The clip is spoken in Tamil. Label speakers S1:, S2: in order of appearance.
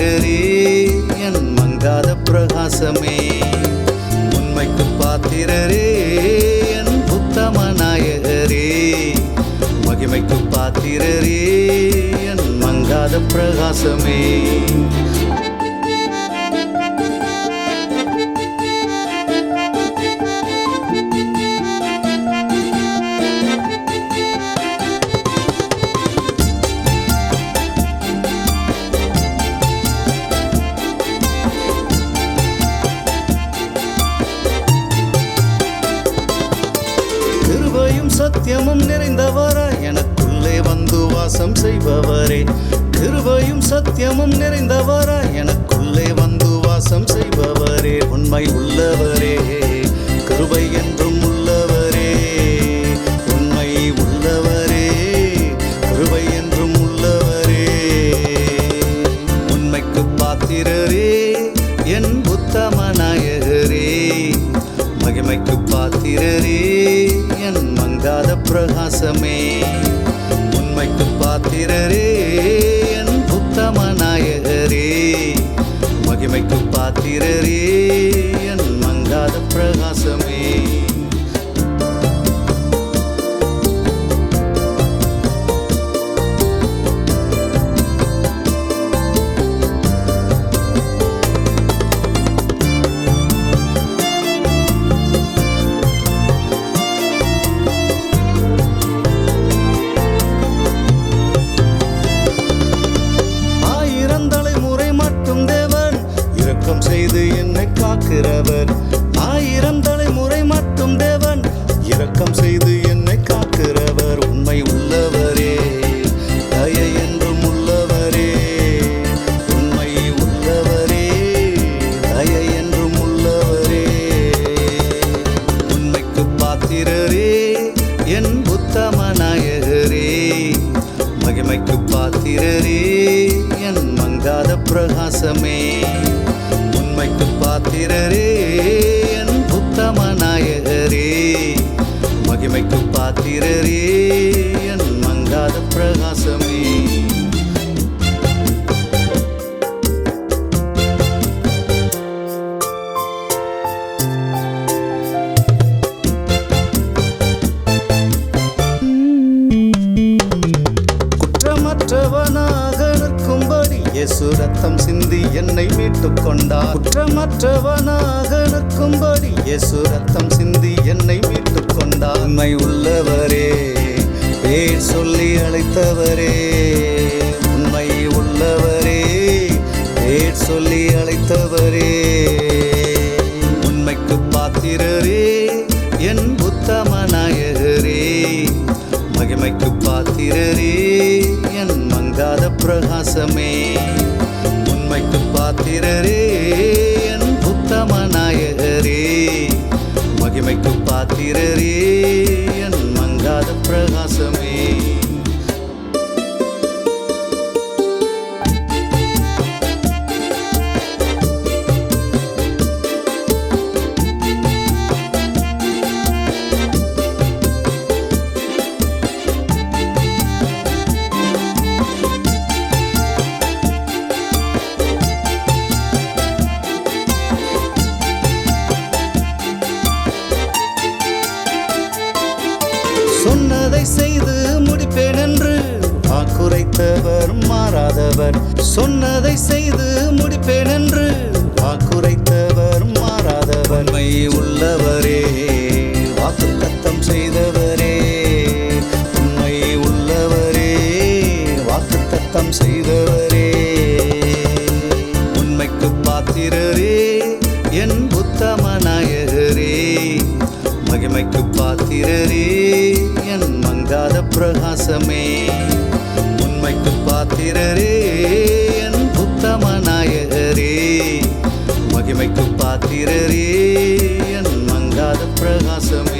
S1: வீரரே என் மங்காத பிரகாசமே. உண்மைக்கு பாத்திரரே என் புத்தம நாயகரே. மகிமைக்கு பாத்திரரே என் மங்காத பிரகாசமே. சத்தியமும் நிறைந்தவரா? எனக்குள்ளே வந்து வாசம் செய்பவரே. கிருபையும் சத்தியமும் நிறைந்தவரா? எனக்குள்ளே வந்து வாசம் செய்பவரே. உண்மை உள்ளவரே. கிருபை என்றும் உள்ள பிரகாசமே. உண்மைக்கு பாத்திரரே என் உத்தம நாயகரே. மகிமைக்கு பாத்திரரே என் மங்காத பிரகாசமே. இரக்கம் என்னை காக்கிறவர். ஆயிரம் தலைமுறை மட்டும் தேவன். இரக்கம் செய்து என்னை காக்கிறவர். உண்மை உள்ளவரே தயை என்றும் உள்ளவரே. உண்மை உள்ளவரே தயை என்றும் உள்ளவரே. உண்மைக்கு பாத்திரரே என் உத்தம நாயகரே. மகிமைக்கு பாத்திரரே என் மங்காத பிரகாசமே. பாத்திரரே என் உத்தம நாயகரே மகிமைக்கு பாத்திரரே என் மங்காத பிரகாசமே. பாடி இயேசு ரத்தம் சிந்தி என்னை மீட்டுக் கொண்டார். குற்றமற்றவனாக இருக்கும்படி இயேசு ரத்தம் சிந்தி என்னை மீட்டுக் கொண்டார். உண்மை உள்ளவரே பேர் சொல்லி அழைத்தவரே. உண்மை உள்ளவரே பேர் சொல்லி அழைத்தவரே. உண்மைக்கு பாத்திரரே என் உத்தம நாயகரே. மகிமைக்கு பாத்திரரே என் பிரகாசமே. உண்மைக்கு பாத்திரரே என் உத்தம நாயகரே. மகிமைக்கு பாத்திரரே என் மங்காத பிரகாசமே. சொன்னதை செய்து முடிப்பேன் என்று வாக்குரைத்தவர் மாறாதவர். சொன்னதை செய்து முடிப்பேன் என்று மகிமைக்கு பாத்திரரே என் மங்காத பிரகாசமே. உண்மைக்கு பாத்திரரே என் புத்தம நாயகரே. மகிமைக்கு பாத்திரரே என் மங்காத பிரகாசமே.